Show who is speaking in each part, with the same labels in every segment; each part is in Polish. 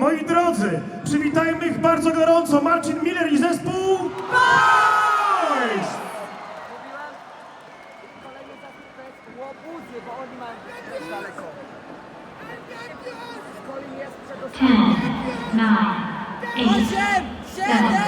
Speaker 1: Moi drodzy, przywitajmy ich bardzo gorąco. Marcin Miller i zespół Boys!
Speaker 2: Kolejny zawód to jest łobuzy, bo oni mają też daleko. Kolin jest przed
Speaker 3: 10, 9, 8,
Speaker 2: Osiem,
Speaker 3: 7,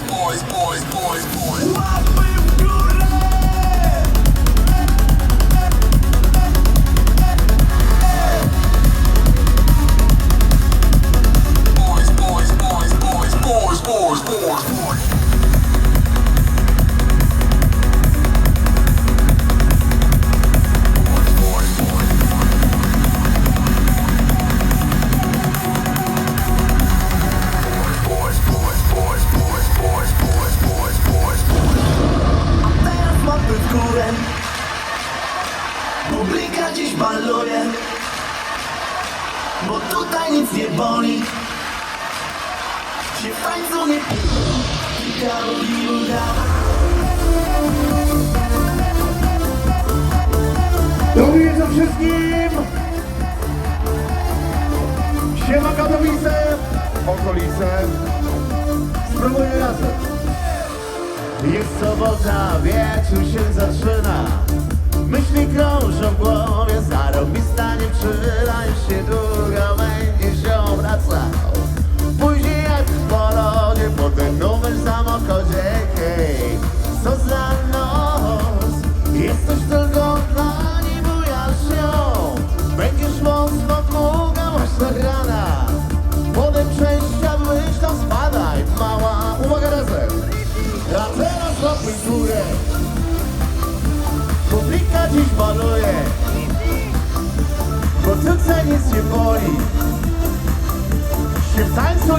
Speaker 4: boys, boys, boys, boys,
Speaker 5: dziś baluje Bo tutaj nic nie boli Się w końcu nie
Speaker 1: Dobry wieczór wszystkim! Siema Katowice, okolice. Spróbujmy razem. Jest sobota, wieczór się zaczyna. Myśli krążą серце ніс і морі, ще в